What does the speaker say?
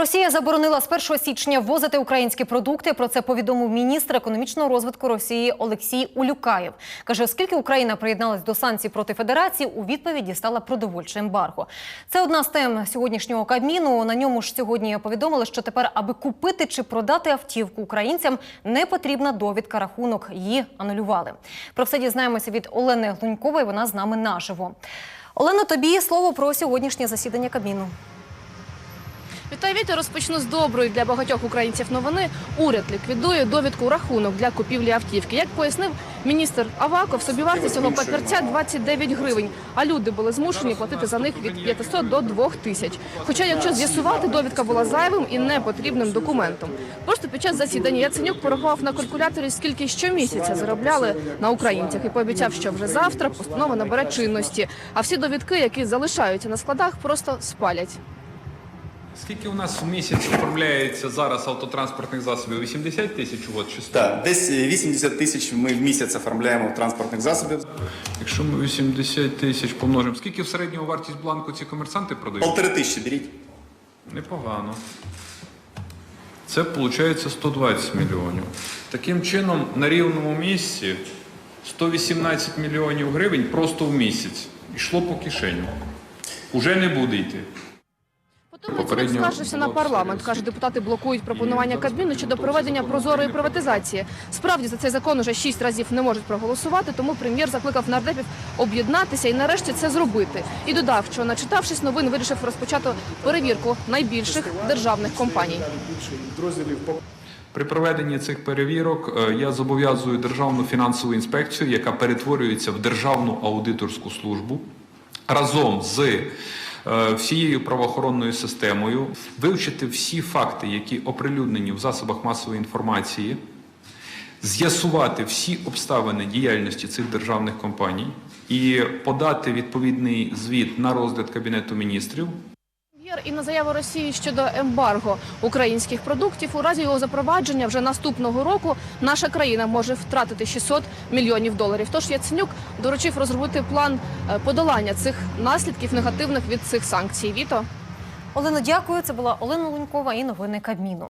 Росія заборонила з 1 січня ввозити українські продукти. Про це повідомив міністр економічного розвитку Росії Олексій Улюкаєв. Каже, оскільки Україна приєдналась до санкцій проти Федерації, у відповіді стала продовольче ембарго. Це одна з тем сьогоднішнього кабміну. На ньому ж сьогодні повідомили, що тепер, аби купити чи продати автівку українцям, не потрібна довідка рахунок. Її анулювали. Про все дізнаємося від Олени Глунькової. Вона з нами наживо. Олено, тобі слово про сьогоднішнє засідання кабміну. Вітаю, Вітя. Розпочну з доброї для багатьох українців новини. Уряд ліквідує довідку рахунок для купівлі автівки. Як пояснив міністр Аваков, собівартість цього папірця 29 гривень, а люди були змушені платити за них від 500 до 2 тисяч. Хоча, якщо з'ясувати, довідка була зайвим і непотрібним документом. Просто під час засідання Яценюк порахував на калькуляторі, скільки щомісяця заробляли на українцях, і пообіцяв, що вже завтра постанова набере чинності. А всі довідки, які залишаються на складах, просто спалять. Скільки у нас в місяць оформляється зараз автотранспортних засобів? 80 тисяч от чи 100? Так, десь е, 80 тисяч ми в місяць оформляємо транспортних засобів. Якщо ми 80 тисяч помножимо, скільки в середньому вартість бланку ці комерсанти продають? Полтори тисячі беріть. Непогано. Це виходить 120 мільйонів. Таким чином, на рівному місці 118 мільйонів гривень просто в місяць йшло по кишеню. Уже не буде йти. Попередньо скаржився на парламент. Каже, депутати блокують пропонування Кабміну щодо проведення прозорої приватизації. Справді за цей закон уже шість разів не можуть проголосувати, тому прем'єр закликав нардепів об'єднатися і нарешті це зробити. І додав, що начитавшись новин, вирішив розпочати перевірку найбільших державних компаній. При проведенні цих перевірок е, я зобов'язую Державну фінансову інспекцію, яка перетворюється в Державну аудиторську службу, разом з всією правоохоронною системою вивчити всі факти, які оприлюднені в засобах масової інформації, з'ясувати всі обставини діяльності цих державних компаній і подати відповідний звіт на розгляд Кабінету міністрів І на заяву Росії щодо ембарго українських продуктів у разі його запровадження вже наступного року наша країна може втратити 600 мільйонів доларів. Тож Яценюк доручив розробити план е, подолання цих наслідків негативних від цих санкцій. Віто. Олено, дякую. Це була Олена Лунькова і новини Кабміну.